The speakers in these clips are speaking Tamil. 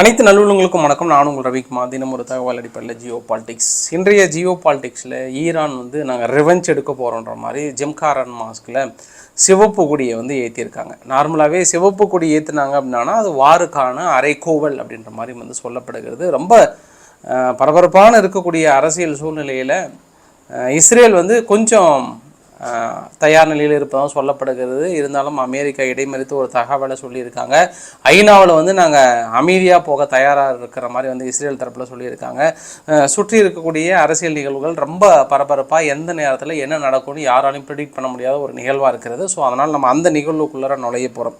அனைத்து நல்லுள்ளங்களுக்கும் வணக்கம். நான் உங்கள் ரவிக்குமார். தினம் ஒரு தகவல் அடிப்படையில் ஜியோ பாலிடிக்ஸ். இன்றைய ஜியோ பாலிடிக்ஸில் ஈரான் வந்து நாங்கள் ரிவெஞ்ச் எடுக்க போகிறோன்ற மாதிரி ஜிம்காரன் மாஸ்கில் சிவப்பு கொடியை வந்து ஏற்றியிருக்காங்க நார்மலாகவே சிவப்பு கொடி ஏற்றுனாங்க அப்படின்னா அது வாருக்கான அரைக்கோவல் அப்படின்ற மாதிரி வந்து சொல்லப்படுகிறது. ரொம்ப பரபரப்பான இருக்கக்கூடிய அரசியல் சூழ்நிலையில் இஸ்ரேல் வந்து கொஞ்சம் தயார் நிலையில் இருப்பதாக சொல்லப்படுகிறது. இருந்தாலும் அமெரிக்கா இடைமறித்து ஒரு தகவலை சொல்லியிருக்காங்க. ஐநாவில் வந்து நாங்கள் அமைதியாக போக தயாராக இருக்கிற மாதிரி வந்து இஸ்ரேல் தரப்பில் சொல்லியிருக்காங்க. சுற்றி இருக்கக்கூடிய அரசியல் நிகழ்வுகள் ரொம்ப பரபரப்பாக எந்த நேரத்தில் என்ன நடக்கும்னு யாராலையும் ப்ரிடிக்ட் பண்ண முடியாத ஒரு நிகழ்வாக இருக்கிறது. ஸோ அதனால் நம்ம அந்த நிகழ்வுக்குள்ளார நுழைய போகிறோம்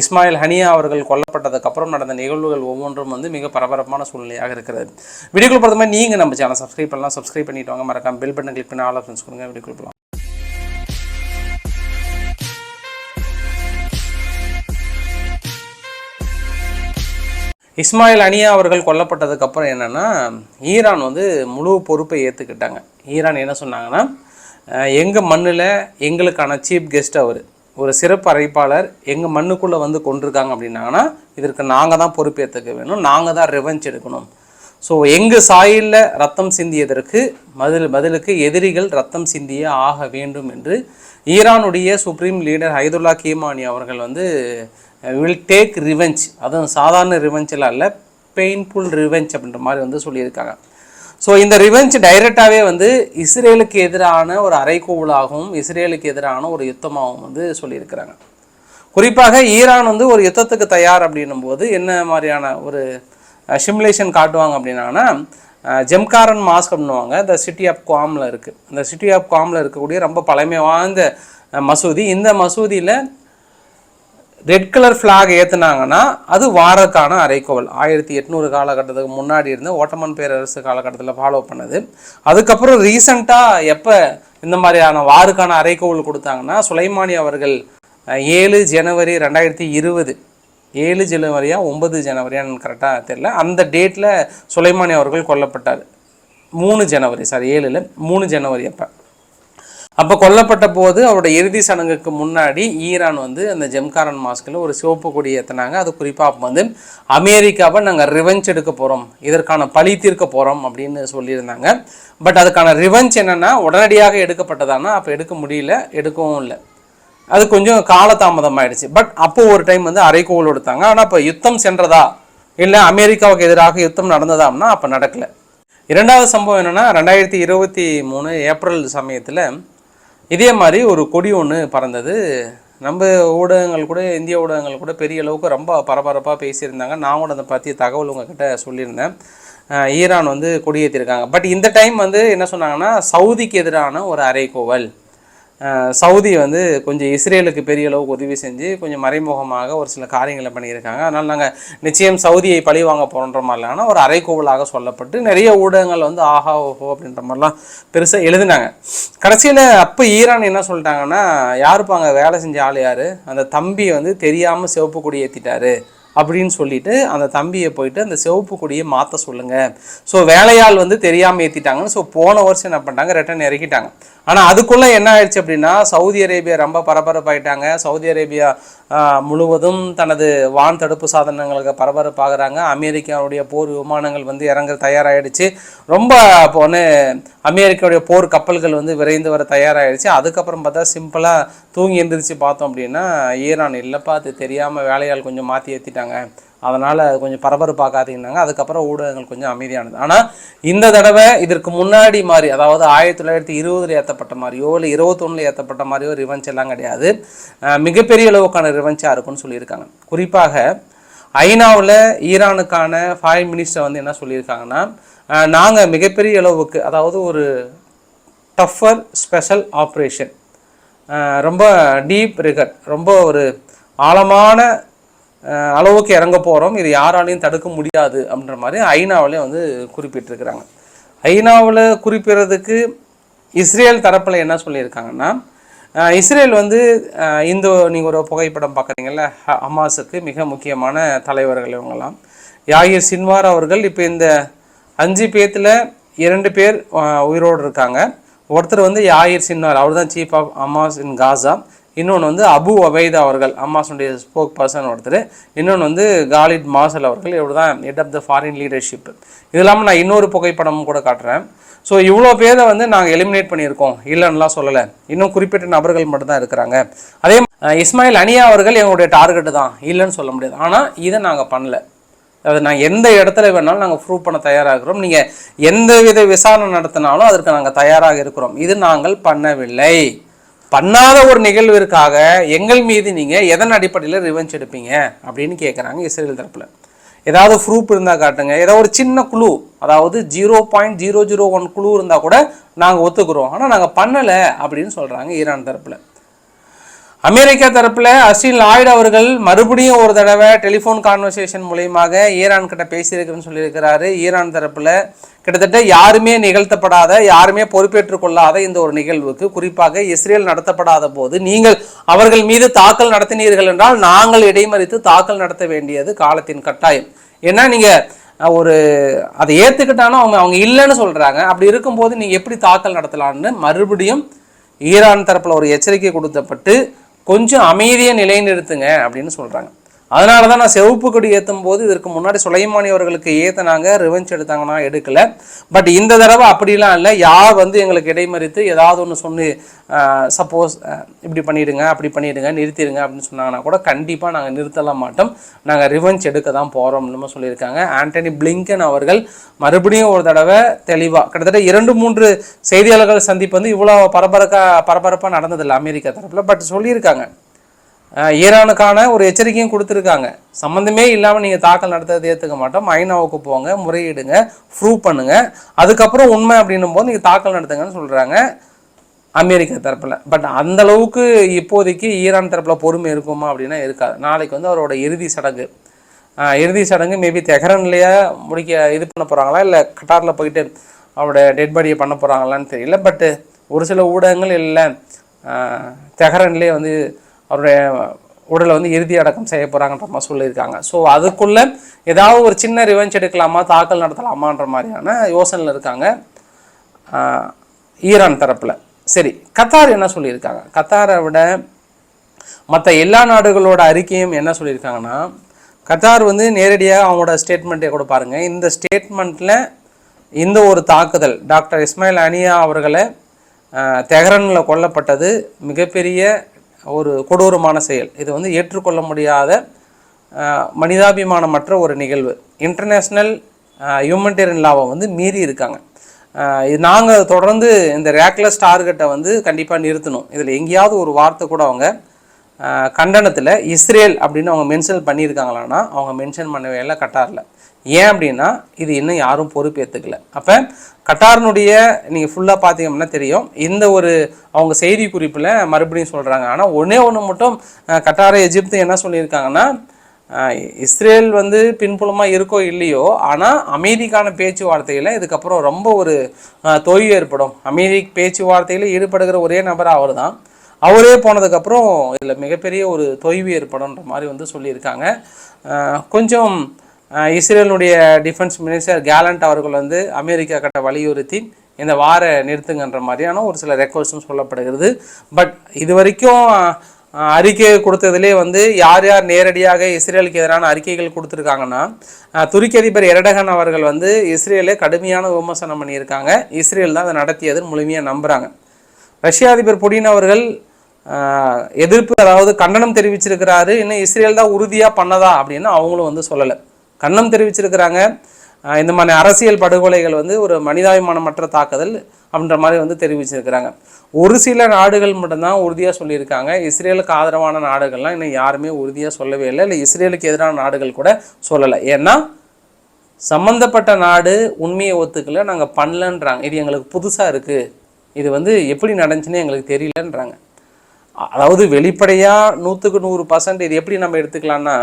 இஸ்மாயில் ஹனியா அவர்கள் கொல்லப்பட்டதுக்கப்புறம் நடந்த நிகழ்வுகள் ஒவ்வொன்றும் வந்து மிக பரபரப்பான சூழ்நிலையாக இருக்கிறது. வீடியோக்குள் பொறுத்த மாதிரி நீங்கள் நம்ம சேனல் சப்ஸ்கிரைப் பண்ணலாம். சப்ஸ்கிரைப் பண்ணிட்டு வாங்க. மறக்காம பெல் பட்டன் கிளிக் பண்ணி ஆல் ஆப்ஷன்ஸ் கொடுங்க. வீடியோக்குள்ள இஸ்மாயில் அனியா அவர்கள் கொல்லப்பட்டதுக்கு அப்புறம் ஈரான் வந்து முழு பொறுப்பை ஏற்றுக்கிட்டாங்க ஈரான் என்ன சொன்னாங்கன்னா எங்கள் மண்ணில் எங்களுக்கான சீஃப் கெஸ்ட் அவர் ஒரு சிறப்பு அழைப்பாளர் எங்கள் மண்ணுக்குள்ளே வந்து கொண்டிருக்காங்க அப்படின்னாங்கன்னா இதற்கு நாங்கள் தான் பொறுப்பேற்றுக்க வேணும் நாங்கள் தான் ரெவெஞ்ச் எடுக்கணும். ஸோ எங்கள் சாயலில் ரத்தம் சிந்தியதற்கு பதில் பதிலுக்கு எதிரிகள் ரத்தம் சிந்தியே ஆக வேண்டும் என்று ஈரானுடைய சுப்ரீம் லீடர் ஹைதுல்லா கீமானி அவர்கள் வந்து வில் டேக் ரிவெஞ்ச் அதுவும் சாதாரண ரிவெஞ்செல்லாம் இல்லை பெயின்ஃபுல் ரிவெஞ்ச் அப்படின்ற மாதிரி வந்து சொல்லியிருக்காங்க. ஸோ இந்த ரிவெஞ்ச் டைரெக்டாகவே வந்து இஸ்ரேலுக்கு எதிரான ஒரு அரைக்கோவலாகவும் இஸ்ரேலுக்கு எதிரான ஒரு யுத்தமாகவும் வந்து சொல்லியிருக்கிறாங்க. குறிப்பாக ஈரான் வந்து ஒரு யுத்தத்துக்கு தயார் அப்படின்னும் போது என்ன மாதிரியான ஒரு சிமுலேஷன் காட்டுவாங்க அப்படின்னா ஜெம்காரன் மாஸ்க் அப்படின்னுவாங்க. இந்த சிட்டி ஆஃப் காமில் இருக்குது இந்த சிட்டி ஆஃப் காமில் இருக்கக்கூடிய ரொம்ப பழமை வாய்ந்த மசூதி. இந்த மசூதியில் ரெட் கலர் ஃப்ளாக் ஏற்றுனாங்கன்னா அது வாரக்கான அரைக்கோவல் ஆயிரத்தி எட்நூறு காலகட்டத்துக்கு முன்னாடி இருந்து ஓட்டமன் பேரரசு காலகட்டத்தில் ஃபாலோ பண்ணது. அதுக்கப்புறம் ரீசண்டாக எப்போ இந்த மாதிரியான வாருக்கான அரைக்கோவல் கொடுத்தாங்கன்னா சுலைமானி அவர்கள் ஏழு ஜனவரி ரெண்டாயிரத்தி இருபது ஏழு ஜனவரியா ஒன்பது ஜனவரியான்னு கரெக்டாக தெரில அந்த டேட்டில் சுலைமானி அவர்கள் கொல்லப்பட்டார். மூணு ஜனவரி சாரி ஏழில் மூணு ஜனவரி அப்போ. அப்போ கொல்லப்பட்ட போது அவரோட இறுதி சடங்குக்கு முன்னாடி ஈரான் வந்து அந்த ஜெம்காரன் மாஸ்கில் ஒரு சிவப்பு கொடி ஏற்றினாங்க அது குறிப்பாக வந்து அமெரிக்காவை நாங்கள் ரிவெஞ்ச் எடுக்க போகிறோம் இதற்கான பழி தீர்க்க போகிறோம் அப்படின்னு சொல்லியிருந்தாங்க. பட் அதுக்கான ரிவெஞ்ச் என்னென்னா உடனடியாக எடுக்கப்பட்டதானா அப்போ எடுக்க முடியல எடுக்கவும் இல்லை. அது கொஞ்சம் காலதாமதம் ஆயிடுச்சு பட் அப்போ ஒரு டைம் வந்து அரைக்கோவல் எடுத்தாங்க. ஆனால் இப்போ யுத்தம் சென்றதா? இல்லை அமெரிக்காவுக்கு எதிராக யுத்தம் நடந்ததாம்னா அப்போ நடக்கல. இரண்டாவது சம்பவம் என்னென்னா ரெண்டாயிரத்தி இருபத்தி மூணு ஏப்ரல் சமயத்தில் இதே மாதிரி ஒரு கொடி ஒன்று பறந்தது. நம்ம ஊடகங்கள் கூட இந்திய ஊடகங்கள் கூட பெரிய அளவுக்கு ரொம்ப பரபரப்பாக பேசியிருந்தாங்க. நான் கூட அதை பற்றிய தகவல் உங்ககிட்ட சொல்லியிருந்தேன். ஈரான் வந்து கொடியேற்றிருக்காங்க பட் இந்த டைம் வந்து என்ன சொன்னாங்கன்னா சவுதிக்கு எதிரான ஒரு அரைக்கோவல் சவுதி வந்து கொஞ்சம் இஸ்ரேலுக்கு பெரிய அளவுக்கு உதவி செஞ்சு கொஞ்சம் மறைமுகமாக ஒரு சில காரியங்களை பண்ணியிருக்காங்க. அதனால் நாங்கள் நிச்சயம் சவுதியை பழி வாங்க போகிற மாதிரிலான ஒரு அரைக்கோவலாக சொல்லப்பட்டு நிறைய ஊடகங்கள் வந்து ஆஹா ஓஹோ அப்படின்ற மாதிரிலாம் பெருசாக எழுதினாங்க. கடைசியில் அப்போ ஈரான் என்ன சொல்லிட்டாங்கன்னா யாருப்பாங்க வேலை செஞ்ச ஆள் யார்? அந்த தம்பி வந்து தெரியாமல் சிவப்பு கொடி ஏற்றிட்டாரு அப்படின்னு சொல்லிட்டு அந்த தம்பியை போயிட்டு அந்த சிவப்பு கொடியை மாற்ற சொல்லுங்க. ஸோ வேலையாள் வந்து தெரியாமல் ஏற்றிட்டாங்கன்னு ஸோ போன வருஷம் என்ன பண்ணிட்டாங்க? ரிட்டர்ன் இறக்கிட்டாங்க. ஆனால் அதுக்குள்ளே என்ன ஆயிடுச்சு அப்படின்னா சவுதி அரேபியா ரொம்ப பரபரப்பாயிட்டாங்க. சவுதி அரேபியா முழுவதும் தனது வான் தடுப்பு சாதனங்களுக்கு பரபரப்பாகிறாங்க. அமெரிக்காவுடைய போர் விமானங்கள் வந்து இறங்க தயாராகிடுச்சு ரொம்ப இப்போ ஒன்று அமெரிக்காவுடைய போர் கப்பல்கள் வந்து விரைந்து வர தயாராகிடுச்சு அதுக்கப்புறம் பார்த்தா சிம்பிளாக தூங்கி எந்திரிச்சு பார்த்தோம் அப்படின்னா ஈரான் இல்லைப்பா அது தெரியாமல் வேலையாள் கொஞ்சம் மாற்றி ஏற்றிட்டாங்க அதனால் கொஞ்சம் பரபரப்பாக்காதீங்கன்னாங்க. அதுக்கப்புறம் ஊடகங்கள் கொஞ்சம் அமைதியானது. ஆனால் இந்த தடவை இதற்கு முன்னாடி மாதிரி அதாவது ஆயிரத்தி தொள்ளாயிரத்தி இருபதில் ஏற்றப்பட்ட மாதிரியோ இல்லை இருபத்தொன்னில் ஏற்றப்பட்ட மாதிரியோ ரிவெஞ்ச் எல்லாம் கிடையாது. மிகப்பெரிய அளவுக்கான ரிவெஞ்சாக இருக்கும்னு சொல்லியிருக்காங்க. குறிப்பாக ஐநாவில் ஈரானுக்கான ஃபாரின் மினிஸ்டர் வந்து என்ன சொல்லியிருக்காங்கன்னா நாங்கள் மிகப்பெரிய அளவுக்கு அதாவது ஒரு டஃபர் ஸ்பெஷல் ஆப்ரேஷன் ரொம்ப டீப் ரிகட் ரொம்ப ஒரு ஆழமான அளவுக்கு இறங்க போகிறோம் இது யாராலையும் தடுக்க முடியாது அப்படின்ற மாதிரி ஐநாவிலே வந்து குறிப்பிட்டிருக்கிறாங்க. ஐநாவில் குறிப்பிடுறதுக்கு இஸ்ரேல் தரப்பில் என்ன சொல்லியிருக்காங்கன்னா இஸ்ரேல் வந்து இந்த நீங்கள் ஒரு புகைப்படம் பார்க்குறீங்கல்ல ஹ- ஹமாஸுக்கு மிக முக்கியமான தலைவர்கள் இவங்கெல்லாம். யாகிர் சின்வார் அவர்கள் இப்போ இந்த அஞ்சு பேர்த்தில் இரண்டு பேர் உயிரோடு இருக்காங்க. ஒருத்தர் வந்து யாயிர் சின்வார் அவர் தான் சீஃப் ஆஃப் அமாஸ் இன் காசா இன்னொன்று வந்து அபு ஒபைதா அவர்கள் அம்மாசனுடைய ஸ்போக் பர்சன் ஒருத்தர். இன்னொன்று வந்து காலித் மாசல் அவர்கள் இவர் தான் head of the foreign leadership இது இல்லாமல் நான் இன்னொரு புகைப்படமும் கூட காட்டுறேன். ஸோ இவ்வளோ பேரை வந்து நாங்கள் எலிமினேட் பண்ணியிருக்கோம். இல்லைன்னுலாம் சொல்லலை. இன்னும் குறிப்பிட்ட நபர்கள் மட்டும்தான் இருக்கிறாங்க. அதே இஸ்மாயில் அனியா அவர்கள் எங்களுடைய டார்கெட்டு தான். இல்லைன்னு சொல்ல முடியாது. ஆனால் இதை நாங்கள் பண்ணல. அது நாங்கள் எந்த இடத்துல வேணாலும் நாங்கள் ப்ரூவ் பண்ண தயாராக இருக்கிறோம் நீங்கள் எந்த வித விசாரணை நடத்தினாலும் அதற்கு நாங்கள் தயாராக இருக்கிறோம். இது நாங்கள் பண்ணவில்லை. பண்ணாத ஒரு நிகழ்விற்காக எங்கள் மீது நீங்கள் எதன் அடிப்படையில் ரிவெஞ்ச் எடுப்பீங்க? அப்படின்னு கேட்குறாங்க இஸ்ரேல் தரப்பில். ஏதாவது ப்ரூஃப் இருந்தால் காட்டுங்க. ஏதாவது ஒரு சின்ன குழு அதாவது zero point zero zero one குழு இருந்தால் கூட நாங்கள் ஒத்துக்கிறோம். ஆனால் நாங்கள் பண்ணலை அப்படின்னு சொல்கிறாங்க ஈரான் தரப்பில். அமெரிக்கா தரப்புல அஸ்டின் லாய்டு அவர்கள் மறுபடியும் ஒரு தடவை டெலிஃபோன் கான்வர்சேஷன் மூலியமாக ஈரான் கிட்ட பேசியிருக்குன்னு சொல்லியிருக்கிறாரு. ஈரான் தரப்புல கிட்டத்தட்ட யாருமே நிகழ்த்தப்படாத யாருமே பொறுப்பேற்றுக் கொள்ளாத இந்த ஒரு நிகழ்வுக்கு குறிப்பாக இஸ்ரேல் நடத்தப்படாத போது நீங்கள் அவர்கள் மீது தாக்கல் நடத்தினீர்கள் என்றால் நாங்கள் இடைமறித்து தாக்கல் நடத்த வேண்டியது காலத்தின் கட்டாயம். ஏன்னா நீங்க ஒரு அதை ஏத்துக்கிட்டாலும் அவங்க அவங்க இல்லைன்னு சொல்றாங்க. அப்படி இருக்கும்போது நீங்க எப்படி தாக்கல் நடத்தலாம்னு மறுபடியும் ஈரான் தரப்புல ஒரு எச்சரிக்கை கொடுத்தப்பட்டு கொஞ்சம் அமைதியை நிலைநிறுத்துங்க அப்படின்னு சொல்கிறாங்க அதனால தான் நான் செவப்பு கொடி ஏற்றும் போது இதற்கு முன்னாடி சுலைமானி அவர்களுக்கு ஏற்றினாங்க ரிவெஞ்ச் எடுத்தாங்கன்னா எடுக்கல. பட் இந்த தடவை அப்படிலாம் இல்லை. யார் வந்து எங்களுக்கு இடைமறித்து ஏதாவது ஒன்று சொல்லி சப்போஸ் இப்படி பண்ணிடுங்க அப்படி பண்ணிடுங்க நிறுத்திடுங்க அப்படின்னு சொன்னாங்கன்னா கூட கண்டிப்பாக நாங்கள் நிறுத்தலாம் மாட்டோம். நாங்கள் ரிவெஞ்ச் எடுக்க தான் போகிறோம்னு சொல்லியிருக்காங்க. ஆண்டனி பிளிங்கன் அவர்கள் மறுபடியும் ஒரு தடவை தெளிவாக கிட்டத்தட்ட இரண்டு மூன்று செய்தியாளர்கள் சந்திப்பு வந்து இவ்வளோ பரபரக்கா பரபரப்பாக நடந்ததில்லை அமெரிக்கா தரப்பில். பட் சொல்லியிருக்காங்க. ஈரானுக்கான ஒரு எச்சரிக்கையும் கொடுத்துருக்காங்க. சம்மந்தமே இல்லாமல் நீங்கள் தாக்கல் நடத்துறதை ஏற்றுக்க மாட்டோம். ஐநாவுக்கு போங்க முறையிடுங்க ப்ரூவ் பண்ணுங்கள் அதுக்கப்புறம் உண்மை அப்படின்னும் போது நீங்கள் தாக்கல் நடத்துங்கன்னு சொல்கிறாங்க அமெரிக்கா தரப்பில். பட் அந்த அளவுக்கு இப்போதைக்கு ஈரான் தரப்பில் பொறுமை இருக்குமா அப்படின்னா இருக்காது. நாளைக்கு வந்து அவரோட இறுதி சடங்கு. இறுதி சடங்கு மேபி தெஹரன்லேயே முடிக்க இது பண்ண போகிறாங்களா இல்லை கட்டாரில் போயிட்டு அவரோட டெட் பாடியை பண்ண போகிறாங்களான்னு தெரியல. பட்டு ஒரு சில ஊடகங்கள் இல்லை. தெஹரன்லேயே வந்து அவருடைய உடலை வந்து இறுதி அடக்கம் செய்ய போகிறாங்கன்ற மாதிரி சொல்லியிருக்காங்க. ஸோ அதுக்குள்ளே ஏதாவது ஒரு சின்ன ரிவெஞ்ச் எடுக்கலாமா தாக்கல் நடத்தலாமான்ற மாதிரியான யோசனையில் இருக்காங்க. ஈரான் தரப்பில். சரி கத்தார் என்ன சொல்லியிருக்காங்க? கத்தாரை விட மற்ற எல்லா நாடுகளோட அறிக்கையும் என்ன சொல்லியிருக்காங்கன்னா கத்தார் வந்து நேரடியாக அவங்களோட ஸ்டேட்மெண்ட்டை கூட பாருங்கள் இந்த ஸ்டேட்மெண்ட்டில் இந்த ஒரு தாக்குதல் டாக்டர் இஸ்மாயில் அனியா அவர்களை தெஹரனில் கொல்லப்பட்டது மிகப்பெரிய ஒரு கொடூரமான செயல். இது வந்து ஏற்றுக்கொள்ள முடியாத மனிதாபிமானமற்ற ஒரு நிகழ்வு. இன்டர்நேஷ்னல் ஹியூமனிடேரியன் லாவை வந்து மீறி இருக்காங்க. இது நாங்கள் தொடர்ந்து இந்த ரேக்லஸ் டார்கெட்டை வந்து கண்டிப்பாக நிறுத்தணும். இதில் எங்கேயாவது ஒரு வார்த்தை கூட அவங்க கண்டனத்தில் இஸ்ரேல் அப்படின்னு அவங்க மென்ஷன் பண்ணியிருக்காங்களான்னா அவங்க மென்ஷன் பண்ணவே இல்லை கட்டாரில். ஏன் அப்படின்னா இது இன்னும் யாரும் பொறுப்பேற்றுக்கல அப்போ கட்டாரினுடைய நீங்கள் ஃபுல்லாக பார்த்தீங்கன்னா தெரியும். இந்த ஒரு அவங்க செய்தி குறிப்பில் மறுபடியும் சொல்கிறாங்க ஆனால் ஒன்றே ஒன்று மட்டும் கட்டார எஜிப்து என்ன சொல்லியிருக்காங்கன்னா இஸ்ரேல் வந்து பின்புலமாக இருக்கோ இல்லையோ ஆனால் அமைதிக்கான பேச்சுவார்த்தையில் இதுக்கப்புறம் ரொம்ப ஒரு தொய்வு ஏற்படும். அமைதி பேச்சுவார்த்தையில் ஈடுபடுகிற ஒரே நபர் அவர் தான் அவரே போனதுக்கப்புறம் இதில் மிகப்பெரிய ஒரு தொய்வு ஏற்படும்ன்ற மாதிரி வந்து சொல்லியிருக்காங்க. கொஞ்சம் இஸ்ரேலுடைய டிஃபென்ஸ் மினிஸ்டர் கேலண்ட் அவர்கள் வந்து அமெரிக்கா கிட்ட வலியுறுத்தி இந்த வார நிறுத்துங்கன்ற மாதிரியான ஒரு சில ரெக்வஸ்டும் சொல்லப்படுகிறது. பட் இது வரைக்கும் அறிக்கை கொடுத்ததுலே வந்து யார் யார் நேரடியாக இஸ்ரேலுக்கு எதிரான அறிக்கைகள் கொடுத்துருக்காங்கன்னா துருக்கி அதிபர் எரடகன் அவர்கள் வந்து இஸ்ரேலை கடுமையான விமர்சனம் பண்ணியிருக்காங்க. இஸ்ரேல் தான் அதை நடத்தியதுன்னு முழுமையாக நம்புகிறாங்க ரஷ்ய அதிபர் புடின் அவர்கள் எதிர்ப்பு அதாவது கண்டனம் தெரிவிச்சிருக்கிறாரு இன்னும் இஸ்ரேல் தான் உறுதியாக பண்ணதா அப்படின்னு அவங்களும் வந்து சொல்லலை. கண்டனம் தெரிவிச்சிருக்கிறாங்க. இந்த மாதிரி அரசியல் படுகொலைகள் வந்து ஒரு மனிதாபிமானமற்ற தாக்குதல் அப்படின்ற மாதிரி வந்து தெரிவிச்சிருக்கிறாங்க. ஒரு சில நாடுகள் மட்டும்தான் உறுதியாக சொல்லியிருக்காங்க. இஸ்ரேலுக்கு ஆதரவான நாடுகள்லாம் இன்னும் யாருமே உறுதியாக சொல்லவே இல்லை. இல்லை இஸ்ரேலுக்கு எதிரான நாடுகள் கூட சொல்லலை. ஏன்னா சம்மந்தப்பட்ட நாடு உண்மையை ஒத்துக்கல. நாங்கள் பண்ணலன்றாங்க. இது எங்களுக்கு புதுசாக இருக்குது இது வந்து எப்படி நடந்துச்சுன்னு எங்களுக்கு தெரியலன்றாங்க. அதாவது வெளிப்படையாக நூற்றுக்கு நூறு பர்சன்ட் இது எப்படி நம்ம எடுத்துக்கலாம்னா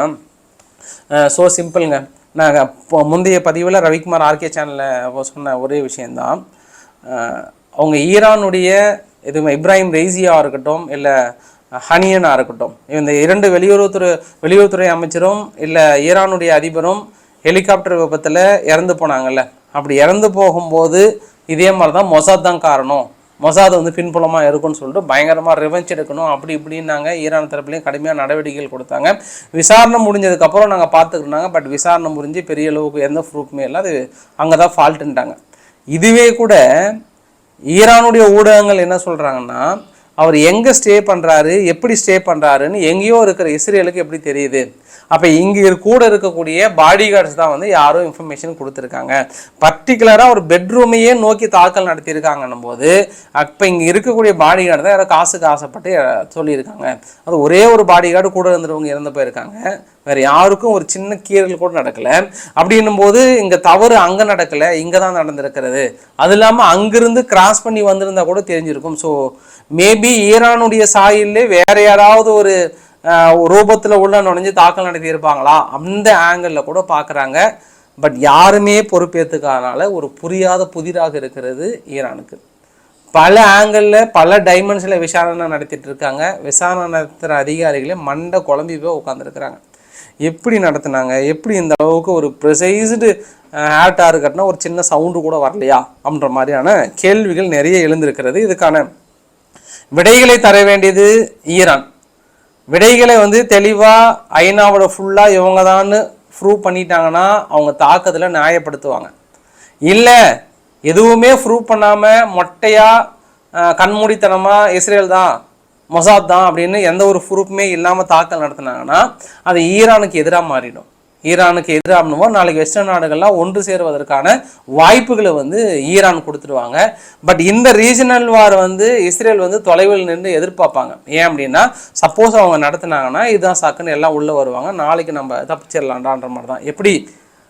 ஸோ சிம்பிளுங்க நாங்கள் இப்போ முந்தைய பதிவில் ரவிக்குமார் ஆர்கே சேனலில் சொன்ன ஒரே விஷயந்தான் அவங்க ஈரானுடைய இது இப்ராஹிம் ரெய்சியாக இருக்கட்டும் இல்லை ஹனியனாக இருக்கட்டும் இந்த இரண்டு வெளியுறவுத்துறை வெளியுறவுத்துறை அமைச்சரும் இல்லை ஈரானுடைய அதிபரும் ஹெலிகாப்டர் விபத்தில் இறந்து போனாங்கல்ல. அப்படி இறந்து போகும்போது இதே மாதிரி தான் மொசாத் தான் காரணம். மொசாத் வந்து பின்புலமாக இருக்கும்னு சொல்லிட்டு பயங்கரமாக ரிவெஞ்ச் எடுக்கணும். அப்படி இப்படின்னாங்க. ஈரான் தரப்புலையும் கடுமையான நடவடிக்கைகள் கொடுத்தாங்க. விசாரணை முடிஞ்சதுக்கப்புறம் நாங்கள் பார்த்துக்கிட்டாங்க. பட் விசாரணை முடிஞ்சு பெரிய அளவுக்கு எந்த ப்ரூஃப்மே இல்லை. அது அங்கே தான் ஃபால்ட்டுன்ட்டாங்க இதுவே கூட ஈரானுடைய ஊடகங்கள் என்ன சொல்கிறாங்கன்னா அவர் எங்கே ஸ்டே பண்ணுறாரு எப்படி ஸ்டே பண்ணுறாருன்னு எங்கேயோ இருக்கிற இஸ்ரேலுக்கு எப்படி தெரியுது? அப்போ இங்கே கூட இருக்கக்கூடிய பாடி கார்ட்ஸ் தான் வந்து யாரும் இன்ஃபர்மேஷன் கொடுத்துருக்காங்க. பர்டிகுலராக ஒரு பெட்ரூமையே நோக்கி தாக்கல் நடத்தியிருக்காங்கன்னும் போது அப்போ இங்கே இருக்கக்கூடிய பாடி கார்டு தான் யாரோ காசுக்கு ஆசைப்பட்டு சொல்லியிருக்காங்க. அது ஒரே ஒரு பாடி கார்டு கூட இருந்தவங்க இறந்து போயிருக்காங்க. வேறு யாருக்கும் ஒரு சின்ன கீறல் கூட நடக்கலை. அப்படின்னும் போது இங்கே தவறு அங்கே நடக்கல இங்கே தான் நடந்திருக்கிறது. அது இல்லாமல் அங்கிருந்து கிராஸ் பண்ணி வந்திருந்தா கூட தெரிஞ்சிருக்கும். ஸோ மேபி ஈரானுடைய சாயிலே வேறு யாராவது ஒரு ரூபத்தில் உள்ள நுழைஞ்சு தாக்கல் நடத்தியிருப்பாங்களா? அந்த ஆங்கிளில் கூட பார்க்குறாங்க. பட் யாருமே பொறுப்பேற்றுக்காதனால ஒரு புரியாத புதிராக இருக்கிறது ஈரானுக்கு. பல ஆங்கிளில் பல டைமென்ஷனில் விசாரணை நடத்திட்டு இருக்காங்க. விசாரணை நடத்துகிற அதிகாரிகளே மண்டை குழம்பி போய் உட்காந்துருக்குறாங்க எப்படி நடத்துனாங்க? எப்படி இந்த அளவுக்கு ஒரு ப்ரிசைஸ்டு ஆட்டாக கட்டினா ஒரு சின்ன சவுண்டு கூட வரலையா? அப்படின்ற மாதிரியான கேள்விகள் நிறைய எழுந்திருக்கிறது. இதுக்கான விடைகளை தர வேண்டியது ஈரான். விடைகளை வந்து தெளிவாக ஐநாவோட ஃபுல்லாக இவங்க தான் ப்ரூவ் பண்ணிட்டாங்கன்னா அவங்க தாக்கத்தில் நியாயப்படுத்துவாங்க. இல்லை எதுவுமே ப்ரூவ் பண்ணாமல் மொட்டையாக கண்மூடித்தனமாக இஸ்ரேல் தான் மொசாத் தான் அப்படின்னு எந்த ஒரு ப்ரூஃப்மே இல்லாமல் தாக்கல் நடத்துனாங்கன்னா அது ஈரானுக்கு எதிராக மாறிடும். ஈரானுக்கு எதிராகணுமோ நாளைக்கு வெஸ்டர்ன் நாடுகள்லாம் ஒன்று சேருவதற்கான வாய்ப்புகளை வந்து ஈரான் கொடுத்துருவாங்க பட் இந்த ரீஜனல் வார் வந்து இஸ்ரேல் வந்து தொலைவில் நின்று எதிர்பார்ப்பாங்க. ஏன் அப்படின்னா சப்போஸ் அவங்க நடத்துனாங்கன்னா இதுதான் சாக்குன்னு எல்லாம் உள்ளே வருவாங்க. நாளைக்கு நம்ம தப்பிச்சிடலான்டான்ற மாதிரி தான். எப்படி?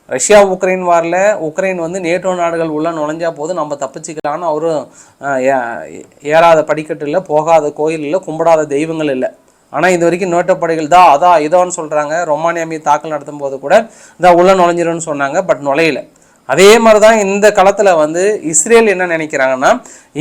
ரஷ்யா உக்ரைன் வாரில் உக்ரைன் வந்து நேட்டோ நாடுகள் உள்ளே நுழைஞ்சா போது நம்ம தப்பிச்சுக்கலான்னு அவரும் ஏ- ஏறாத படிக்கட்டு இல்லை போகாத கோயில் இல்லை கும்பிடாத தெய்வங்கள் இல்லை. ஆனால் இது வரைக்கும் நோட்ட படைகள் தான். அதான் இதோன்னு சொல்கிறாங்க ரொமானியா மீது தாக்கல் நடத்தும் போது கூட இதான் உள்ள நுழைஞ்சிரும்னு சொன்னாங்க பட் நுழையல. அதே மாதிரி தான் இந்த களத்தில் வந்து இஸ்ரேல் என்ன நினைக்கிறாங்கன்னா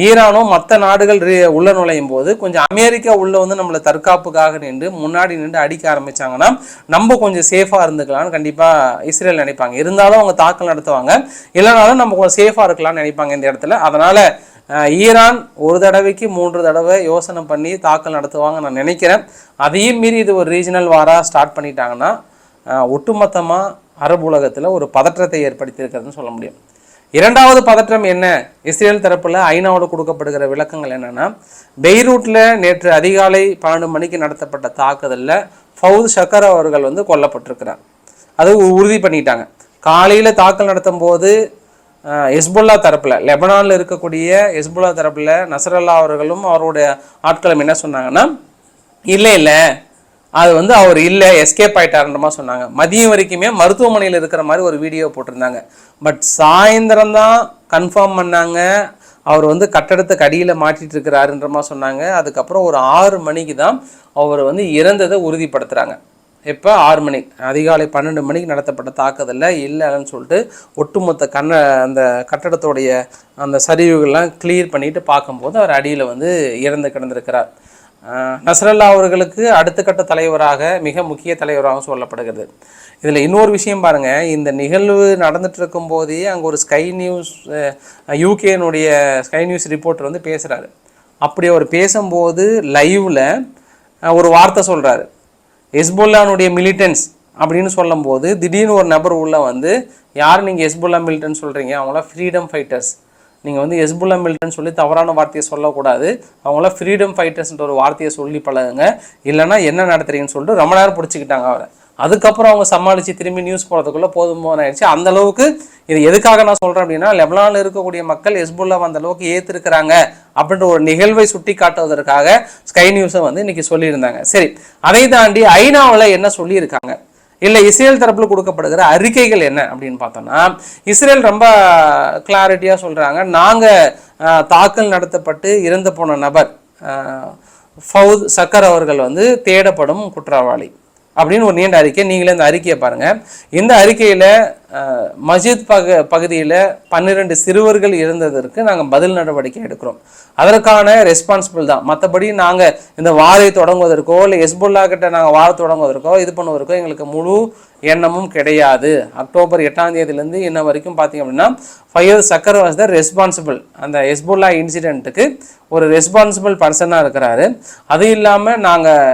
ஈரானும் மற்ற நாடுகள் உள்ள நுழையும் போது கொஞ்சம் அமெரிக்கா உள்ளே வந்து நம்மளை தற்காப்புக்காக நின்று முன்னாடி நின்று அடிக்க ஆரம்பித்தாங்கன்னா நம்ம கொஞ்சம் சேஃபாக இருந்துக்கலாம்னு கண்டிப்பாக இஸ்ரேல் நினைப்பாங்க. இருந்தாலும் அவங்க தாக்கல் நடத்துவாங்க. இல்லைனாலும் நம்ம கொஞ்சம் சேஃபாக இருக்கலாம்னு நினைப்பாங்க இந்த இடத்துல. அதனால் ஈரான் ஒரு தடவைக்கு மூன்று தடவை யோசனை பண்ணி தாக்கல் நடத்துவாங்க நான் நினைக்கிறேன். அதையும் மீறி இது ஒரு ரீஜனல் வாராக ஸ்டார்ட் பண்ணிட்டாங்கன்னா ஒட்டுமொத்தமாக அரபு உலகத்தில் ஒரு பதற்றத்தை ஏற்படுத்தியிருக்கிறதுன்னு சொல்ல முடியும். இரண்டாவது பதற்றம் என்ன? இஸ்ரேல் தரப்பில் ஐநாவோடு கொடுக்கப்படுகிற விளக்கங்கள் என்னன்னா பெய்ரூட்டில் நேற்று அதிகாலை பன்னெண்டு மணிக்கு நடத்தப்பட்ட தாக்குதலில் ஃபவுத் ஷக்கர் அவர்கள் வந்து கொல்லப்பட்டிருக்கிறார். அது உறுதி பண்ணிட்டாங்க. காலையில் தாக்கல் நடத்தும் போது ஹெஸ்புல்லா தரப்பில் லெபனானில் இருக்கக்கூடிய ஹெஸ்புல்லா தரப்பில் நசரல்லா அவர்களும் அவருடைய ஆட்களும் என்ன சொன்னாங்கன்னா இல்லை இல்லை அது வந்து அவர் இல்லை எஸ்கேப் ஆயிட்டாருன்ற சொன்னாங்க. மதியம் வரைக்குமே மருத்துவமனையில் இருக்கிற மாதிரி ஒரு வீடியோ போட்டிருந்தாங்க. பட் சாயந்தரம் தான் கன்ஃபார்ம் பண்ணாங்க அவர் வந்து கட்டடத்துக்கு அடியில் மாட்டிட்டு இருக்கிறாருன்றமா சொன்னாங்க. அதுக்கப்புறம் ஒரு ஆறு மணிக்கு தான் அவர் வந்து இறந்ததை உறுதிப்படுத்துகிறாங்க இப்போ ஆறு மணி. அதிகாலை பன்னெண்டு மணிக்கு நடத்தப்பட்ட தாக்குதலில் இல்லைன்னு சொல்லிட்டு ஒட்டுமொத்த கண்ண அந்த கட்டடத்துடைய அந்த சரிவுகள்லாம் கிளியர் பண்ணிட்டு பார்க்கும்போது அவர் அடியில் வந்து இறந்து கிடந்திருக்கிறார். நசரல்லா நஸ்ரல்லா அவர்களுக்கு அடுத்த கட்ட தலைவராக மிக முக்கிய தலைவராக சொல்லப்படுகிறது. இதில் இன்னொரு விஷயம் பாருங்கள் இந்த நிகழ்வு நடந்துட்டு இருக்கும் போதே அங்கே ஒரு ஸ்கை நியூஸ் யூகேனுடைய ஸ்கை நியூஸ் ரிப்போர்ட்டர் வந்து பேசுகிறாரு அப்படி அவர் பேசும்போது லைவில் ஒரு வார்த்தை சொல்கிறாரு ஹெஸ்புல்லானுடைய மிலிட்டன்ஸ் அப்படின்னு சொல்லும்போது திடீர்னு ஒரு நபர் உள்ளே வந்து யார் நீங்கள் ஹெஸ்புல்லா மிலிட்டன்ஸ் சொல்கிறீங்க அவங்களாம் ஃப்ரீடம் ஃபைட்டர்ஸ் நீங்கள் வந்து ஹெஸ்புல்லா மிலிட்டன் சொல்லி தவறான வார்த்தையை சொல்லக்கூடாது. அவங்களாம் ஃப்ரீடம் ஃபைட்டர்ஸ்ன்ற ஒரு வார்த்தையை சொல்லி பழகுங்க. இல்லைன்னா என்ன நடத்துறீங்கன்னு சொல்லிட்டு ரொம்ப நேரம் பிடிச்சிக்கிட்டாங்க அவரை. அதுக்கப்புறம் அவங்க சமாளித்து திரும்பி நியூஸ் போகிறதுக்குள்ளே போதுமான ஆயிடுச்சு அந்த அளவுக்கு இது எதுக்காக நான் சொல்கிறேன் அப்படின்னா லெபனானில் இருக்கக்கூடிய மக்கள் ஹெஸ்புல்லா அந்த அளவுக்கு ஏற்றிருக்கிறாங்க அப்படின்ற ஒரு நிகழ்வை சுட்டி காட்டுவதற்காக ஸ்கை நியூஸை வந்து இன்னைக்கு சொல்லியிருந்தாங்க. சரி அதை தாண்டி ஐநாவில் என்ன சொல்லியிருக்காங்க? இல்லை இஸ்ரேல் தரப்பில் கொடுக்கப்படுகிற அறிக்கைகள் என்ன அப்படின்னு பார்த்தோம்னா இஸ்ரேல் ரொம்ப கிளாரிட்டியாக சொல்கிறாங்க நாங்கள் தாக்கல் நடத்தப்பட்டு இறந்து போன நபர் ஃபவுத் சக்கர் அவர்கள் வந்து தேடப்படும் குற்றவாளி. அப்படின்னு ஒரு நீண்ட அறிக்கை. நீங்களே இந்த அறிக்கையை பாருங்கள் இந்த அறிக்கையில் மஸ்ஜித் பக பகுதியில் பன்னிரெண்டு சிறுவர்கள் இருந்ததற்கு நாங்கள் பதில் நடவடிக்கை எடுக்கிறோம். அதற்கான ரெஸ்பான்சிபிள் தான். மற்றபடி நாங்கள் இந்த வாரை தொடங்குவதற்கோ இல்லை எஸ்புல்லா கிட்ட நாங்கள் வார தொடங்குவதற்கோ இது பண்ணுவதற்கோ எங்களுக்கு முழு எண்ணமும் கிடையாது. அக்டோபர் எட்டாம் தேதியிலேருந்து இன்ன வரைக்கும் பார்த்தீங்க அப்படின்னா ஃபயர் சக்கர் வாஸ் த ரெஸ்பான்சிபிள் அந்த எஸ்புல்லா இன்சிடென்ட்டுக்கு ஒரு ரெஸ்பான்சிபிள் பர்சனாக இருக்கிறாரு. அது இல்லாமல் நாங்கள்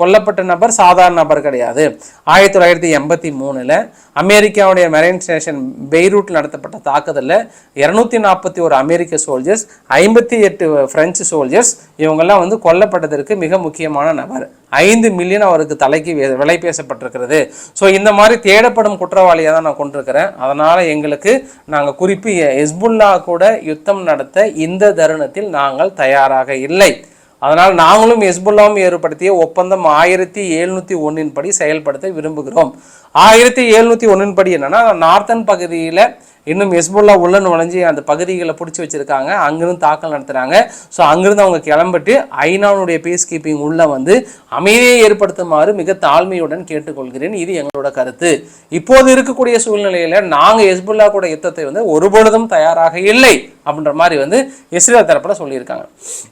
கொல்லப்பட்ட நபர் சாதாரண நபர் கிடையாது. ஆயிரத்தி தொள்ளாயிரத்தி எண்பத்தி மூணில் அமெரிக்காவுடைய மெரைன் ஸ்டேஷன் பெய்ரூட்டில் நடத்தப்பட்ட தாக்குதலில் இரநூத்தி நாற்பத்தி ஒரு அமெரிக்க சோல்ஜர்ஸ் ஐம்பத்தி எட்டு ஃப்ரெஞ்சு சோல்ஜர்ஸ் இவங்கெல்லாம் வந்து கொல்லப்பட்டதற்கு மிக முக்கியமான நபர். ஐந்து மில்லியன் அவருக்கு தலைக்கு வே- விலை பேசப்பட்டிருக்கிறது. ஸோ இந்த மாதிரி தேடப்படும் குற்றவாளியாக தான் நான் கொண்டிருக்கிறேன். அதனால் எங்களுக்கு நாங்கள் குறிப்பு ஹெஸ்புல்லா கூட யுத்தம் நடத்த இந்த தருணத்தில் நாங்கள் தயாராக இல்லை. அதனால் நாங்களும் ஹெஸ்புல்லாவும் ஏற்படுத்திய ஒப்பந்தம் ஆயிரத்தி எழுநூற்றி ஒன்றின் படி செயல்படுத்த விரும்புகிறோம். ஆயிரத்தி எழுநூற்றி ஒன்றின் படி என்னன்னா நார்த்தன் பகுதியில் இன்னும் எஸ்புல்லா உள்ள நுழைஞ்சி அந்த பகுதிகளை பிடிச்சி வச்சிருக்காங்க. அங்கிருந்து தாக்கல் நடத்துகிறாங்க ஸோ அங்கிருந்து அவங்க கிளம்பிட்டு ஐநாவுடைய பீஸ் கீப்பிங் உள்ள வந்து அமைதியை ஏற்படுத்துமாறு மிக தாழ்மையுடன் கேட்டுக்கொள்கிறேன். இது எங்களோட கருத்து. இப்போது இருக்கக்கூடிய சூழ்நிலையில் நாங்கள் எஸ்புல்லா கூட யுத்தத்தை வந்து ஒருபொழுதும் தயாராக இல்லை அப்படின்ற மாதிரி வந்து இஸ்ரேல் தரப்பில் சொல்லியிருக்காங்க.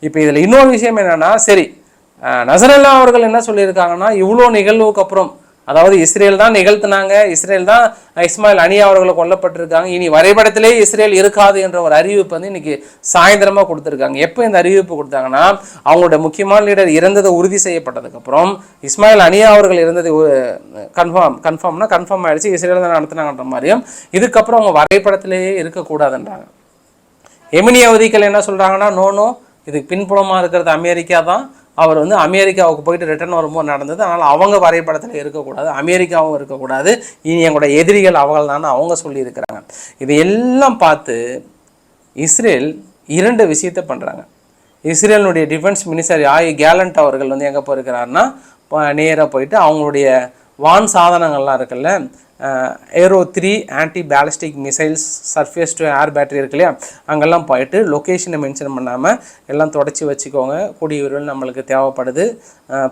இப்போ இதில் இன்னொரு விஷயம் என்னன்னா சரி நசரல்லா அவர்கள் என்ன சொல்லியிருக்காங்கன்னா இவ்வளோ நிகழ்வுக்கு அப்புறம் அதாவது இஸ்ரேல் தான் நிகழ்த்தினாங்க. இஸ்ரேல் தான் இஸ்மாயில் அனி அவர்களை கொல்லப்பட்டிருக்காங்க. இனி வரைபடத்திலே இஸ்ரேல் இருக்காது என்ற ஒரு அறிவிப்பு வந்து இன்னைக்கு சாயந்தரமாக கொடுத்துருக்காங்க. எப்போ இந்த அறிவிப்பு கொடுத்தாங்கன்னா அவங்களோட முக்கியமான லீடர் இறந்தது உறுதி செய்யப்பட்டதுக்கப்புறம் இஸ்மாயில் அனியா அவர்கள் இருந்தது கன்ஃபார்ம் கன்ஃபார்ம்னா கன்ஃபார்ம் ஆயிடுச்சு. இஸ்ரேல் தான் நடத்துனாங்கன்ற மாதிரியும் இதுக்கப்புறம் அவங்க வரைபடத்திலேயே இருக்கக்கூடாதுன்றாங்க. எமினி அவதிகள் என்ன சொல்கிறாங்கன்னா நோ நோ இதுக்கு பின்புலமாக இருக்கிறது அமெரிக்கா தான். அவர் வந்து அமெரிக்காவுக்கு போயிட்டு ரிட்டர்ன் வரும்போது நடந்தது. அதனால் அவங்க வரைபடத்தில் இருக்கக்கூடாது அமெரிக்காவும் இருக்கக்கூடாது. இனி எங்களோட எதிரிகள் அவர்கள் தான் அவங்க சொல்லியிருக்கிறாங்க. இது எல்லாம் பார்த்து இஸ்ரேல் இரண்டு விஷயத்தை பண்ணுறாங்க இஸ்ரேலுடைய டிஃபென்ஸ் மினிஸ்டர் ஆயி கேலண்ட் அவர்கள் வந்து எங்கே போயிருக்கிறாருன்னா நேராக போயிட்டு அவங்களுடைய வான் சாதனங்கள்லாம் இருக்குல்ல Arrow three anti ballistic missiles surface to air battery இருக்கு இல்லையா? அங்கெல்லாம் போயிட்டு லொக்கேஷனை மென்ஷன் பண்ணாமல் எல்லாம் தொடச்சி வச்சுக்கோங்க. கூடிய விரைவில் நம்மளுக்கு தேவைப்படுது.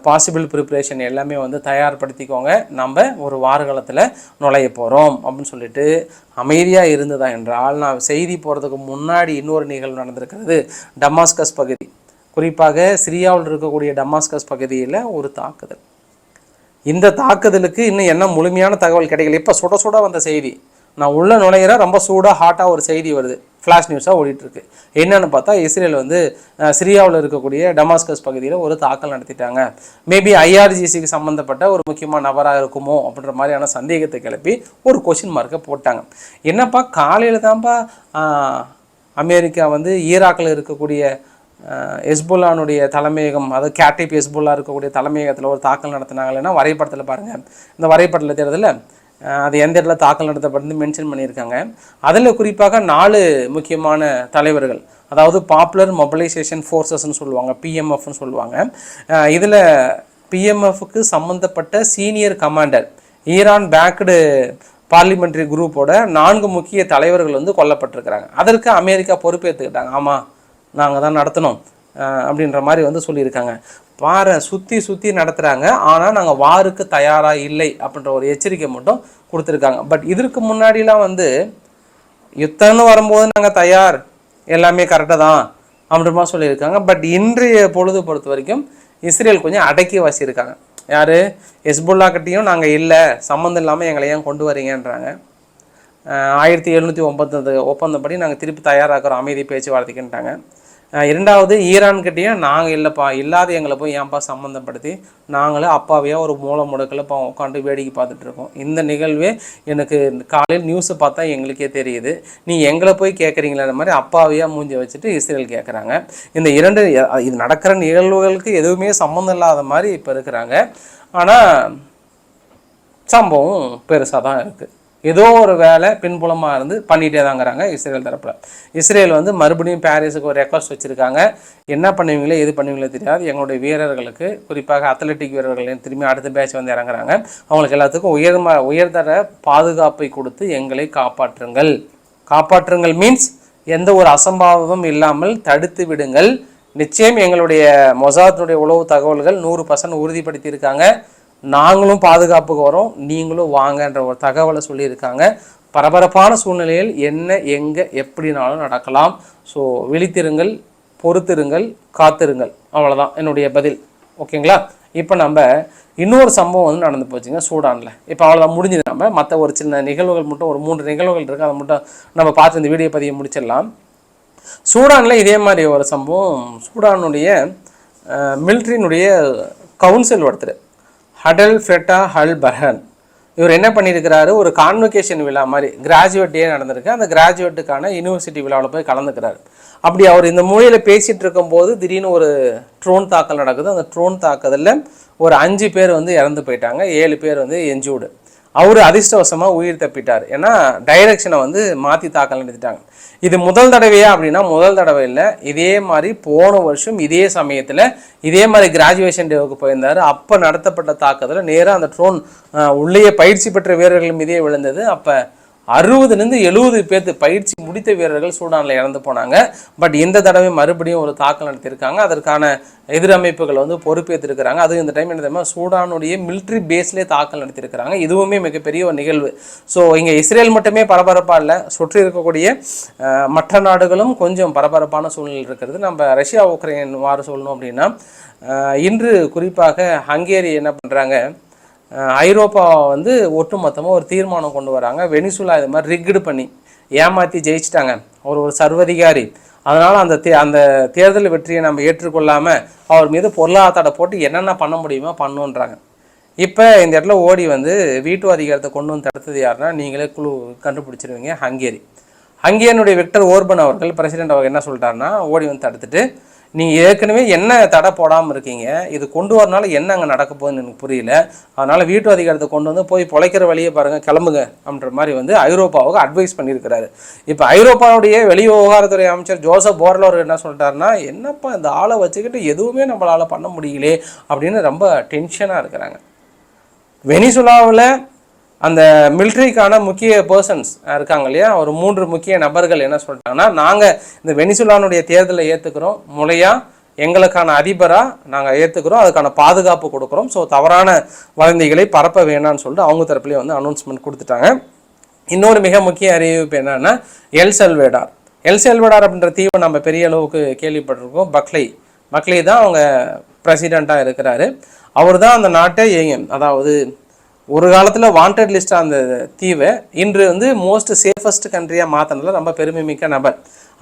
பாசிபிள் ப்ரிப்ரேஷன் எல்லாமே வந்து தயார்படுத்திக்கோங்க. நம்ம ஒரு வார காலத்தில் நுழைய போகிறோம் அப்படின்னு சொல்லிட்டு அமைதியாக இருந்ததா என்றால் நான் செய்தி போகிறதுக்கு முன்னாடி இன்னொரு நிகழ்வு நடந்திருக்கிறது. டமாஸ்கஸ் பகுதி. குறிப்பாக சிரியாவில் இருக்கக்கூடிய டமாஸ்கஸ் பகுதியில் ஒரு தாக்குதல். இந்த தாக்குதலுக்கு இன்னும் என்ன முழுமையான தகவல் கிடைக்கல. இப்போ சுட சுட வந்த செய்தி. நான் உள்ளே நுழையிறேன் ரொம்ப சூடாக ஹாட்டாக ஒரு செய்தி வருது. ஃப்ளாஷ் நியூஸாக ஓடிட்டுருக்கு. என்னென்னு பார்த்தா இஸ்ரேல் வந்து சிரியாவில் இருக்கக்கூடிய டமாஸ்கஸ் பகுதியில் ஒரு தாக்கல் நடத்திட்டாங்க. மேபி ஐஆர்ஜிசிக்கு சம்மந்தப்பட்ட ஒரு முக்கியமான நபராக இருக்குமோ அப்படின்ற மாதிரியான சந்தேகத்தை கிளப்பி ஒரு கொஷின் மார்க்கை போட்டாங்க. என்னப்பா காலையில் தான்ப்பா அமெரிக்கா வந்து ஈராக்கில் இருக்கக்கூடிய எஸ்புல்லானுடைய தலைமையகம் அதாவது கேட்டிப் எஸ்புல்லா இருக்கக்கூடிய தலைமையகத்தில் ஒரு தாக்கல் நடத்தினாங்கன்னா வரைபடத்தில் பாருங்கள் இந்த வரைபடத்தில் தேர்தலில் அது எந்த இடத்துல தாக்கல் நடத்தப்பட்டு மென்ஷன் பண்ணியிருக்காங்க. அதில் குறிப்பாக நாலு முக்கியமான தலைவர்கள் அதாவது பாப்புலர் மொபிலைசேஷன் ஃபோர்ஸஸ்ன்னு சொல்லுவாங்க பிஎம்எஃப்னு சொல்லுவாங்க. இதில் பிஎம்எஃப்க்கு சம்மந்தப்பட்ட senior commander Iran backed parliamentary குரூப்போட நான்கு முக்கிய தலைவர்கள் வந்து கொல்லப்பட்டிருக்கிறாங்க. அதற்கு அமெரிக்கா பொறுப்பேற்றுக்கிட்டாங்க ஆமாம் நாங்கள் தான் நடத்தினோம் அப்படின்ற மாதிரி வந்து சொல்லியிருக்காங்க. பாரு சுற்றி சுற்றி நடத்துகிறாங்க ஆனால் நாங்கள் வாருக்கு தயாராக இல்லை அப்படின்ற ஒரு எச்சரிக்கை மட்டும் கொடுத்துருக்காங்க. பட் இதற்கு முன்னாடிலாம் வந்து யுத்தம்னு வரும்போது நாங்கள் தயார். எல்லாமே கரெக்டாக தான் அப்படின்ற மாதிரி சொல்லியிருக்காங்க. பட் இன்றைய பொழுது பொறுத்த வரைக்கும் இஸ்ரேல் கொஞ்சம் அடக்கி வச்சிருக்காங்க யார்? ஹெஸ்புல்லா கிட்டேயும் நாங்கள் இல்லை. சம்மந்தம் இல்லாமல் எங்களை ஏன் கொண்டு வரீங்கன்றாங்க. ஆயிரத்தி எழுநூற்றி ஒன்பது ஒப்பந்தப்படி நாங்கள் திருப்பி தயாராகிறோம் அமைதி பேச்சுவார்த்தைக்குன்ட்டாங்க இரண்டாவது ஈரான்கிட்டயும் நாங்கள் இல்லைப்பா இல்லாத எங்களை போய் ஏன்ப்பா சம்மந்தப்படுத்தி நாங்களும் அப்பாவையாக ஒரு மூளை முடக்கில் இப்போ உட்காந்து வேடிக்கை பார்த்துட்டு இருக்கோம். இந்த நிகழ்வே எனக்கு காலையில் நியூஸை பார்த்தா எங்களுக்கே தெரியுது. நீ எங்களை போய் கேட்குறீங்களே மாதிரி அப்பாவையாக மூஞ்சி வச்சுட்டு இஸ்ரேல் கேட்குறாங்க இந்த இரண்டு இது நடக்கிற நிகழ்வுகளுக்கு எதுவுமே சம்மந்தம் இல்லாத மாதிரி இப்போ இருக்கிறாங்க. ஆனால் சம்பவம் பெருசாக தான் இருக்குது ஏதோ ஒரு வேலை பின்புலமாக இருந்து பண்ணிகிட்டே தாங்கிறாங்க இஸ்ரேல் தரப்பில். இஸ்ரேல் வந்து மறுபடியும் பாரிஸுக்கு ஒரு ரெக்வஸ்ட் வச்சுருக்காங்க. என்ன பண்ணுவீங்களோ எது பண்ணுவீங்களோ தெரியாது. எங்களுடைய வீரர்களுக்கு குறிப்பாக அத்லெட்டிக் வீரர்கள் திரும்பி அடுத்த பேட்ச் வந்து இறங்குறாங்க. அவங்களுக்கு எல்லாத்துக்கும் உயர்ம உயர்தர பாதுகாப்பை கொடுத்து எங்களை காப்பாற்றுங்கள். காப்பாற்றுங்கள் மீன்ஸ் எந்த ஒரு அசம்பாவிதமும் இல்லாமல் தடுத்து விடுங்கள். நிச்சயம் எங்களுடைய மொசாத்துடைய உளவு தகவல்கள் நூறு பர்சன்ட் உறுதிப்படுத்தியிருக்காங்க நாங்களும் பாதுகாப்புக்கு வரோம். நீங்களும் வாங்கன்ற ஒரு தகவலை சொல்லியிருக்காங்க. பரபரப்பான சூழ்நிலையில் என்ன எங்கே எப்படினாலும் நடக்கலாம். ஸோ விழித்திருங்கள் பொறுத்திருங்கள் காத்திருங்கள். அவ்வளோதான் என்னுடைய பதில். ஓகேங்களா? இப்போ நம்ம இன்னொரு சம்பவம் வந்து நடந்து போச்சுங்க சூடானில். இப்போ அவ்வளோதான் முடிஞ்சது நம்ம. மற்ற ஒரு சின்ன நிகழ்வுகள் மட்டும் ஒரு மூன்று நிகழ்வுகள் இருக்குது அதை மட்டும் நம்ம பார்த்து இந்த வீடியோ பதிவை முடிச்சிடலாம். சூடானில் இதே மாதிரி ஒரு சம்பவம். சூடானுடைய மிலிட்ரியினுடைய கவுன்சில் ஒருத்தர். ஹடல் ஃப்ரெட்டா ஹல் பஹன். இவர் என்ன பண்ணியிருக்கிறாரு? ஒரு கான்வெகேஷன் விழா மாதிரி கிராஜுவேட் டே நடந்திருக்கு. அந்த கிராஜுவேட்டுக்கான யூனிவர்சிட்டி விழாவில் போய் கலந்துக்கிறாரு. அப்படி அவர் இந்த மொழியில் பேசிகிட்டு இருக்கும்போது திடீர்னு ஒரு ட்ரோன் தாக்கல் நடக்குது. அந்த ட்ரோன் தாக்குதலில் ஒரு அஞ்சு பேர் வந்து இறந்து போயிட்டாங்க. ஏழு பேர் வந்து எஞ்சூடு அவர் அதிர்ஷ்டவசமாக உயிர் தப்பிட்டார். ஏன்னா டைரக்ஷனை வந்து மாற்றி தாக்கல் நடத்திட்டாங்க இது முதல் தடவையா அப்படின்னா முதல் தடவை இல்லை. இதே மாதிரி போன வருஷம் இதே சமயத்தில் இதே மாதிரி கிராஜுவேஷன் டேவுக்கு போயிருந்தார். அப்போ நடத்தப்பட்ட தாக்கத்தில் நேராக அந்த ட்ரோன் உள்ளேயே பயிற்சி பெற்ற வீரர்கள் மீதே விழுந்தது. அப்போ அறுபதுலேருந்து எழுபது பேர்த்து பயிற்சி முடித்த வீரர்கள் சூடானில் இறந்து போனாங்க. பட் இந்த தடவை மறுபடியும் ஒரு தாக்கல் நடத்தியிருக்காங்க. அதற்கான எதிரமைப்புகள் வந்து பொறுப்பேற்றிருக்கிறாங்க. அதுவும் இந்த டைம் என்ன தெரியுமா? சூடானுடைய மிலிட்ரி பேஸ்லேயே தாக்கல் நடத்தியிருக்கிறாங்க. இதுவுமே மிகப்பெரிய ஒரு நிகழ்வு. ஸோ இங்கே இஸ்ரேல் மட்டுமே பரபரப்பாக இல்லை. சுற்றி இருக்கக்கூடிய மற்ற நாடுகளும் கொஞ்சம் பரபரப்பான சூழ்நிலை இருக்கிறது. நம்ம ரஷ்யா உக்ரைன் வார சொல்லணும் அப்படின்னா இன்று குறிப்பாக ஹங்கேரி என்ன பண்ணுறாங்க ஐரோப்பாவை ஐரோப்பா வந்து ஒட்டுமொத்தமாக ஒரு தீர்மானம் கொண்டு வராங்க. வெனிசுலா இது மாதிரி ரிக்டு பண்ணி ஏமாற்றி ஜெயிச்சிட்டாங்க. ஒரு ஒரு சர்வதிகாரி. அதனால் அந்த தே அந்த தேர்தல் வெற்றியை நம்ம ஏற்றுக்கொள்ளாமல் அவர் மீது பொருளாதார தடை போட்டு என்னென்ன பண்ண முடியுமோ பண்ணுன்றாங்க. இப்போ இந்த இடத்துல ஓடி வந்து வீட்டு அதிகாரத்தை கொண்டு வந்து தடுத்தது யாருன்னா நீங்களே குழு கண்டுபிடிச்சிருவீங்க ஹங்கேரி. ஹங்கேரியனுடைய விக்டர் ஓர்பன் அவர்கள் பிரசிடென்ட் அவர் என்ன சொல்லிட்டாருன்னா ஓடி வந்து தடுத்துட்டு நீங்கள் ஏற்கனவே என்ன தடை போடாமல் இருக்கீங்க? இது கொண்டு வரனால என்ன அங்கே நடக்க போகுதுன்னு எனக்கு புரியல. அதனால் வீட்டு அதிகாரத்தை கொண்டு வந்து போய் பொழைக்கிற வழியை பாருங்கள் கிளம்புங்க அப்படின்ற மாதிரி வந்து ஐரோப்பாவுக்கு அட்வைஸ் பண்ணியிருக்கிறாரு. இப்போ ஐரோப்பாவுடைய வெளி அமைச்சர் ஜோசப் போர்ல அவர் என்ன சொல்லிட்டாருன்னா என்னப்பா இந்த ஆளை வச்சுக்கிட்டு எதுவுமே நம்மளால் பண்ண முடியலே அப்படின்னு ரொம்ப டென்ஷனாக இருக்கிறாங்க. வெனிசுலாவில் அந்த மிலிட்ரிக்கான முக்கிய பர்சன்ஸ் இருக்காங்க இல்லையா? ஒரு மூன்று முக்கிய நபர்கள் என்ன சொல்லிட்டாங்கன்னா நாங்கள் இந்த வெனிசுலானுடைய தேர்தலை ஏற்றுக்கிறோம் முறையாக எங்களுக்கான அதிபராக நாங்கள் ஏற்றுக்கிறோம் அதுக்கான பாதுகாப்பு கொடுக்குறோம். ஸோ தவறான வதந்திகளை பரப்ப வேணாம்னு சொல்லிட்டு அவங்க தரப்புலேயே வந்து அனௌன்ஸ்மெண்ட் கொடுத்துட்டாங்க. இன்னொரு மிக முக்கிய அறிவிப்பு என்னென்னா எல் செல்வேடார் எல் செல்வேடார் அப்படின்ற தீவை நம்ம பெரிய அளவுக்கு கேள்விப்பட்டிருக்கோம். பக்லை பக்லை தான் அவங்க பிரசிடெண்ட்டாக இருக்கிறாரு. அவர் தான் அந்த நாட்டை ஏங்க- அதாவது ஒரு காலத்தில் வாண்டட் லிஸ்ட்டாக அந்த தீவை. இன்று வந்து மோஸ்ட் சேஃபஸ்ட் கண்ட்ரியாக மாற்றினதுல ரொம்ப பெருமை மிக்க நபர்.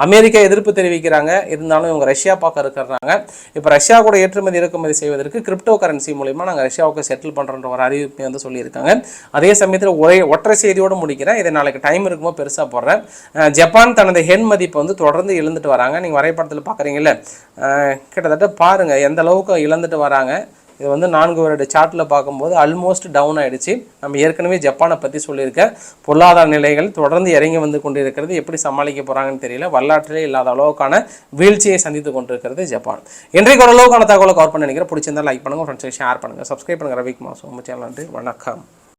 அமெரிக்கா எதிர்ப்பு தெரிவிக்கிறாங்க. இருந்தாலும் இவங்க ரஷ்யா பார்க்க இருக்கிறாங்க. இப்போ ரஷ்யா கூட ஏற்றுமதி இறக்குமதி செய்வதற்கு கிரிப்டோ கரன்சி மூலிமா நாங்கள் ரஷ்யாவுக்கு செட்டில் பண்ணுறன்ற ஒரு அறிவிப்பை வந்து சொல்லியிருக்காங்க. அதே சமயத்தில் ஒரே ஒற்றை செய்தியோடு முடிக்கிறேன். இதை நாளைக்கு டைம் இருக்குமோ பெருசாக போடுறேன். ஜப்பான் தனது ஹென் மதிப்பை வந்து தொடர்ந்து இழந்துட்டு வராங்க. நீங்கள் வரைபடத்தில் பார்க்குறீங்களே கிட்டத்தட்ட பாருங்கள் எந்த அளவுக்கு இழந்துட்டு வராங்க. இது வந்து நான்கு வருட சார்ட்டில் பார்க்கும்போது ஆல்மோஸ்ட் டவுன் ஆகிடுச்சு நம்ம ஏற்கனவே ஜப்பானை பற்றி சொல்லியிருக்கேன் பொருளாதார நிலைகள் தொடர்ந்து இறங்கி வந்து கொண்டிருக்கிறது எப்படி சமாளிக்க போகிறாங்கன்னு தெரியல. வரலாற்றிலே இல்லாத அளவுக்கான வீழ்ச்சியை சந்தித்து கொண்டிருக்கிறது ஜப்பான். இன்றைக்கு ஒரு அளவுக்கான தகவலை கவர் பண்ண நினைக்கிறேன். பிடிச்சிருந்தா லைக் பண்ணுங்கள் ஃப்ரெண்ட்ஸுக்கு ஷேர் பண்ணுங்கள் சப்ஸ்கிரைப் பண்ணுங்கள் ரவிக்குமார் சோம வணக்கம்.